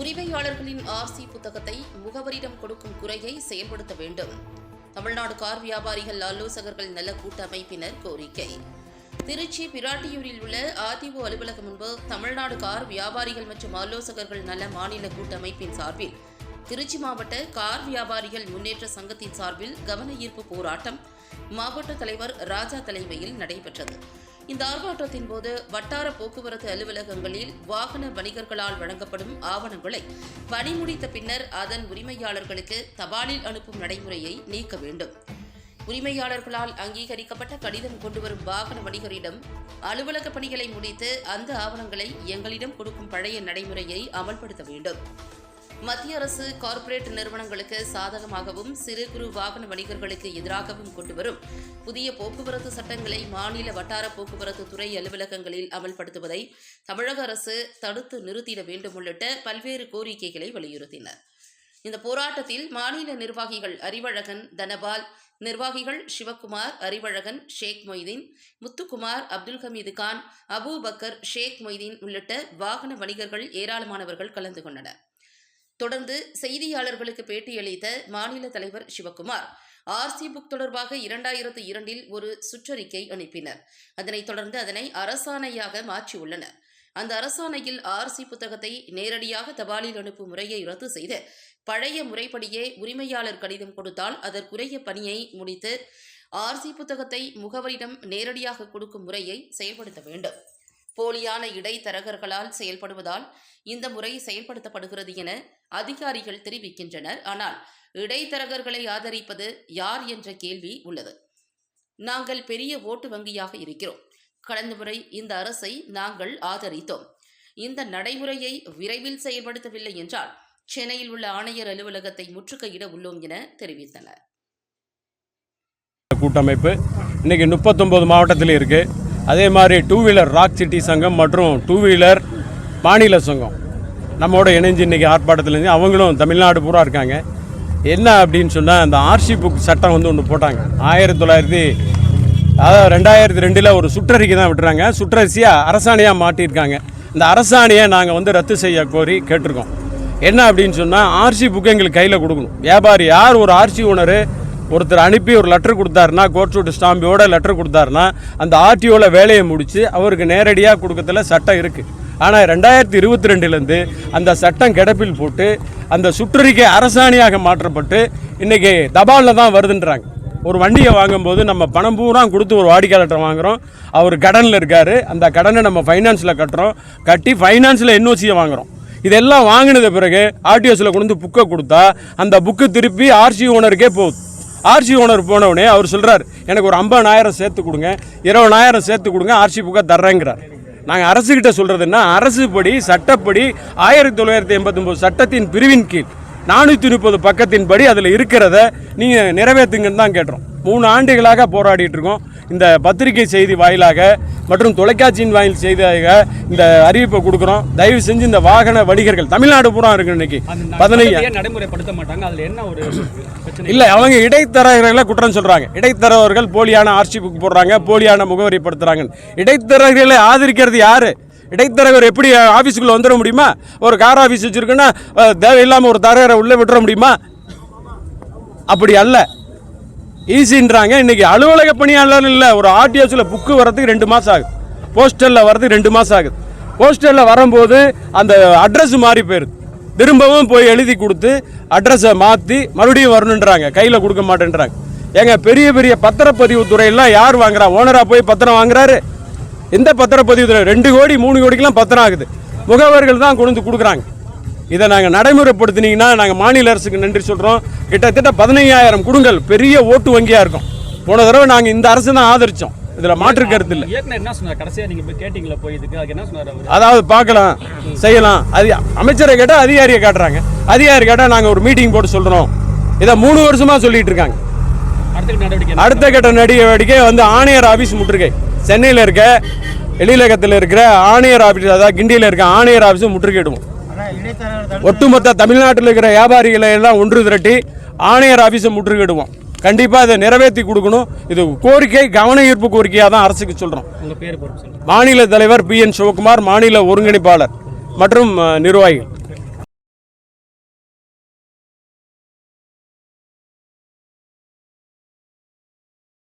உரிமையாளர்களின் ஆர்சி புத்தகத்தை முகவரிடம் கொடுக்கும் குறையை செயல்படுத்த வேண்டும். தமிழ்நாடு கார் வியாபாரிகள் ஆலோசகர்கள் நல கூட்டமைப்பினர் கோரிக்கை. திருச்சி பிராட்டியூரில் உள்ள அதிமுக அலுவலகம் முன்பு தமிழ்நாடு கார் வியாபாரிகள் மற்றும் ஆலோசகர்கள் நல மாநில கூட்டமைப்பின் சார்பில் திருச்சி மாவட்ட கார் வியாபாரிகள் முன்னேற்ற சங்கத்தின் சார்பில் கவன ஈர்ப்பு போராட்டம் மாவட்ட தலைவர் ராஜா தலைமையில் நடைபெற்றது. இந்த ஆர்ப்பாட்டத்தின் போது வட்டார போக்குவரத்து அலுவலகங்களில் வாகன வணிகர்களால் வழங்கப்படும் ஆவணங்களை பணி முடித்த பின்னர் அதன் உரிமையாளர்களுக்கு தபாலில் அனுப்பும் நடைமுறையை நீக்க வேண்டும். உரிமையாளர்களால் அங்கீகரிக்கப்பட்ட கடிதம் கொண்டுவரும் வாகன வணிகரிடம் அலுவலக பணிகளை முடித்து அந்த ஆவணங்களை எங்களிடம் கொடுக்கும் பழைய நடைமுறையை அமல்படுத்த வேண்டும். மத்திய அரசு கார்ப்பரேட் நிறுவனங்களுக்கு சாதகமாகவும் சிறு குறு வாகன வணிகர்களுக்கு எதிராகவும் கொண்டுவரும் புதிய போக்குவரத்து சட்டங்களை மாநில வட்டார போக்குவரத்து துறை அலுவலகங்களில் அமல்படுத்துவதை தமிழக அரசு தடுத்து நிறுத்திட வேண்டும் உள்ளிட்ட பல்வேறு கோரிக்கைகளை வலியுறுத்தினர். இந்த போராட்டத்தில் மாநில நிர்வாகிகள் அறிவழகன் தனபால் நிர்வாகிகள் சிவக்குமார் அறிவழகன் ஷேக் மொய்தீன் முத்துக்குமார் அப்துல் ஹமீது கான் அபு பக்கர் ஷேக் மொய்தீன் உள்ளிட்ட வாகன வணிகர்கள் ஏராளமானவர்கள் கலந்து கொண்டனர். தொடர்ந்து செய்தியாளர்களுக்கு பேட்டியளித்த மாநில தலைவர் சிவக்குமார் ஆர்சி புக் தொடர்பாக இரண்டாயிரத்து இரண்டில் ஒரு சுற்றறிக்கை அனுப்பினர். அதனைத் தொடர்ந்து அதனை அரசாணையாக மாற்றியுள்ளனர். அந்த அரசாணையில் ஆர்சி புத்தகத்தை நேரடியாக தபாலில் அனுப்பும் முறையை ரத்து செய்து பழைய முறைப்படியே உரிமையாளர் கடிதம் கொடுத்தால் அதற்குரிய பணியை முடித்து ஆர்சி புத்தகத்தை முகவரிடம் நேரடியாக கொடுக்கும் முறையை செயல்படுத்த வேண்டும். போலியான இடைத்தரகர்களால் செயல்படுவதால் இந்த முறை செயல்படுத்தப்படுகிறது என அதிகாரிகள் தெரிவிக்கின்றனர். ஆனால் இடைத்தரகர்களை ஆதரிப்பது யார் என்ற கேள்வி உள்ளது. நாங்கள் பெரிய ஓட்டு வங்கியாக இருக்கிறோம். கடந்த முறை இந்த அரசை நாங்கள் ஆதரித்தோம். இந்த நடைமுறையை விரைவில் செயல்படுத்தவில்லை என்றால் சென்னையில் உள்ள ஆணையர் அலுவலகத்தை முற்றுகையிட உள்ளோம் என தெரிவித்தனர். கூட்டமைப்பு இன்னைக்கு முப்பத்தொம்போது மாவட்டத்தில் இருக்குது அதே மாதிரி டூ வீலர் ராக் சிட்டி சங்கம் மற்றும் டூ வீலர் மாநில சங்கம். நம்மோட இணைஞ்சு இன்றைக்கி ஆர்ப்பாட்டத்தில் இருந்து அவங்களும் தமிழ்நாடு பூரா இருக்காங்க. என்ன அப்படின்னு சொன்னால் அந்த ஆர்சி புக் சட்டம் வந்து ஒன்று போட்டாங்க. ஆயிரத்தி தொள்ளாயிரத்தி அதாவது ரெண்டாயிரத்தி ரெண்டில் ஒரு சுற்றறிக்கை தான் விட்டுறாங்க. சுற்றரிசியாக அரசாணையாக மாட்டியிருக்காங்க இந்த அரசாணையை நாங்கள் வந்து ரத்து செய்ய கோரி கேட்டிருக்கோம். என்ன அப்படின்னு சொன்னால் ஆர்சி புக்கு எங்களுக்கு கையில் கொடுக்கணும். வியாபாரி யார்? ஒரு ஆர்சி ஓனர் ஒருத்தர் அனுப்பி ஒரு லெட்டர் கொடுத்தாருன்னா கோர்ட் ஸ்டாம்பியோட லெட்டர் கொடுத்தாருன்னா அந்த ஆர்டிஓவில் வேலையை முடித்து அவருக்கு நேரடியாக கொடுக்கறதுல சட்டம் இருக்குது ஆனால் ரெண்டாயிரத்தி இருபத்தி ரெண்டுலேருந்து அந்த சட்டம் கிடப்பில் போட்டு அந்த சுற்றறிக்கை அரசாணியாக மாற்றப்பட்டு இன்றைக்கி தபாலில் தான் வருதுன்றாங்க. ஒரு வண்டியை வாங்கும்போது நம்ம பணம் பூரா கொடுத்து ஒரு வாடிக்கையாளர்கிட்ட வாங்குகிறோம் அவர் கடனில் இருக்கார். அந்த கடனை நம்ம ஃபைனான்ஸில் கட்டுறோம். கட்டி ஃபைனான்ஸில் என்ஓசியை வாங்குறோம். இதெல்லாம் வாங்கினது பிறகு ஆர்டிஓஸில் கொண்டு புக்கை கொடுத்தா அந்த புக்கு திருப்பி ஆர்சி ஓனருக்கே போகுது. ஆர்சி ஓனர் போனவுடனே அவர் சொல்கிறார் எனக்கு ஒரு ஐம்பதாயிரம் சேர்த்து கொடுங்க இருபதாயிரம் சேர்த்து கொடுங்க ஆர்சி புக்கை தர்றேங்கிறார். நாங்கள் அரசுக்கிட்ட சொல்கிறதுன்னா அரசுப்படி சட்டப்படி ஆயிரத்தி தொள்ளாயிரத்தி எண்பத்தொம்போது சட்டத்தின் பிரிவின் கீழ் நானூற்றி முப்பது பக்கத்தின் படி அதில் இருக்கிறத நீங்கள் நிறைவேற்றுங்கன்னு தான் கேட்டுறோம் மூணு ஆண்டுகளாக போராடிட்டு இருக்கோம். இந்த பத்திரிகை செய்தி வாயிலாக மற்றும் தொலைக்காட்சியின் வாயில் செய்தியாக இந்த அறிவிப்பை கொடுக்குறோம். தயவு செஞ்சு இந்த வாகன வணிகர்கள் தமிழ்நாடு பூரா இருக்கு இன்னைக்கு. பதினைஞ்சு நடைமுறைப்படுத்த மாட்டாங்க? அதுல என்ன ஒரு பிரச்சனை? இல்ல அவங்க இடைத்தரகர்களை குற்றம் சொல்றாங்க. இடைத்தரகர்கள் போலியான ஆர்சி புக் போடுறாங்க போலியான முகவரி படுத்துறாங்க இடைத்தரகர்களை ஆதரிக்கிறது யாரு? இடைத்தரகர் எப்படி ஆஃபீஸுக்குள்ள வந்துட முடியுமா? ஒரு கார் ஆஃபீஸ் வச்சிருக்குன்னா அஹ், தேவையில்லாம ஒரு தரகரை உள்ளே விட்டுற முடியுமா? அப்படி அல்ல. ஈஸின்றாங்க. இன்றைக்கி அலுவலக பணியாளர் இல்லை ஒரு ஆர்டிஎஸில் புக்கு வரதுக்கு ரெண்டு மாதம் ஆகுது. போஸ்டலில் வரதுக்கு ரெண்டு மாதம் ஆகுது. போஸ்டலில் வரும்போது அந்த அட்ரஸ் மாறி போயிருது. திரும்பவும் போய் எழுதி கொடுத்து அட்ரஸை மாற்றி மறுபடியும் வரணுன்றாங்க. கையில் கொடுக்க மாட்டேன்றாங்க. ஏங்க பெரிய பெரிய பத்திரப்பதிவு துறையெல்லாம் யார் வாங்குறா? ஓனராக போய் பத்திரம் வாங்குறாரு? எந்த பத்திரப்பதிவு துறை? ரெண்டு கோடி மூணு கோடிக்கெல்லாம் பத்திரம் ஆகுது. முகவர்கள் தான் கொண்டு வந்து கொடுக்குறாங்க. இதை நாங்கள் நடைமுறைப்படுத்தினீங்கன்னா நாங்கள் மாநில அரசுக்கு நன்றி சொல்கிறோம் கிட்டத்தட்ட பதினையாயிரம் குடுங்கள் பெரிய ஓட்டு வங்கியாக இருக்கும். போன தடவை நாங்கள் இந்த அரசு தான் ஆதரித்தோம் இதில் மாற்று கருத்து இல்லை. இயக்குனர் என்ன சொன்னார்? கடைசியா நீங்க போய் கேட்டீங்களா போய் இதுக்கு? அதுக்கு என்ன சொன்னார் அவரு? அதாவது பார்க்கலாம் செய்யலாம். அது அமைச்சரை கேட்டால் அதிகாரியை காட்டுறாங்க. அதிகாரி கேட்டால் நாங்கள் ஒரு மீட்டிங் போட்டு சொல்கிறோம் இதை மூணு வருஷமாக சொல்லிட்டு இருக்காங்க. அடுத்த கட்ட நடவடிக்கை வந்து ஆணையர் ஆபீஸ் முற்றுகை சென்னையில் இருக்க எழிலகத்தில் இருக்கிற ஆணையர் ஆபீஸ் அதாவது கிண்டியில் இருக்க ஆணையர் ஆபீஸும் முற்றுகையிடுவோம் ஒட்டுமொத்த தமிழ்நாட்டில் இருக்கிற வியாபாரிகளை எல்லாம் ஒன்று திரட்டி ஆணையர் ஆபீஸை முற்றுகையிடுவோம். கண்டிப்பாக இதை நிறைவேற்றி கொடுக்கணும். இது கோரிக்கை கவன ஈர்ப்பு கோரிக்கையாக தான் அரசுக்கு சொல்கிறோம் மாநில தலைவர் பி என் சிவகுமார் மாநில ஒருங்கிணைப்பாளர் மற்றும் நிர்வாகிகள்.